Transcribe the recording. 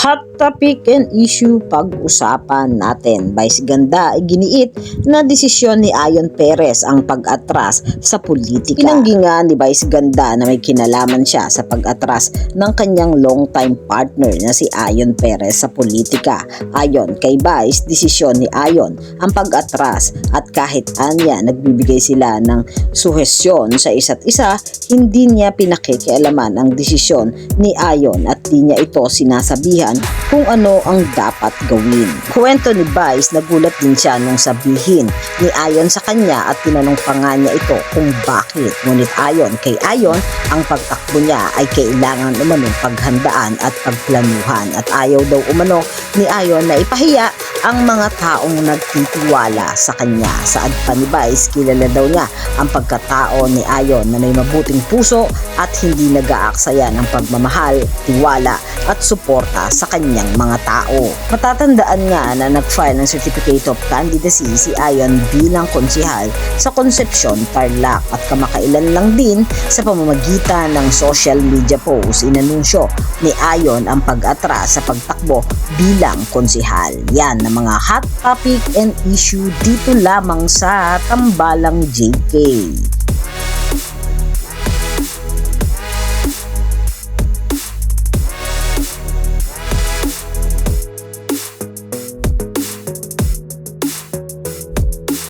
hot topic and issue pag-usapan natin. Vice ganda, giniit na desisyon ni Ayon Perez ang pag-atras sa politika. Pinanggi nga ni Vice ganda na may kinalaman siya sa pag-atras ng kanyang long-time partner na si Ayon Perez sa politika. Ayon kay Vice, desisyon ni Ayon ang pag-atras at kahit anya nagbibigay sila ng suhesyon sa isa't isa, hindi niya pinakikialaman ang desisyon ni Ayon at di niya ito sinasabihan kung ano ang dapat gawin. Kwento ni Vice, nagulat din siya nung sabihin ni Ayon sa kanya at tinanong pa nga niya ito kung bakit. Ngunit ayon kay Ayon, ang pagtakbo niya ay kailangan umanong paghandaan at pagplanuhan at ayaw daw umano ni Ayon na ipahiya ang mga taong nagtitiwala sa kanya. Saad pa ni Vice, kilala daw niya ang pagkatao ni Ayon na may mabuting puso at hindi nag-aaksaya ng pagmamahal, tiwala at suporta sa kanyang mga tao. Matatandaan nga na nag-file ng Certificate of Candidacy si Ayon bilang konsihal sa Concepcion, Tarlac at kamakailan lang din sa pamamagitan ng social media post inanunsyo ni Ayon ang pag-atras sa pagtakbo bilang konsihal. Yan ang mga hot topic and issue dito lamang sa Tambalang JK.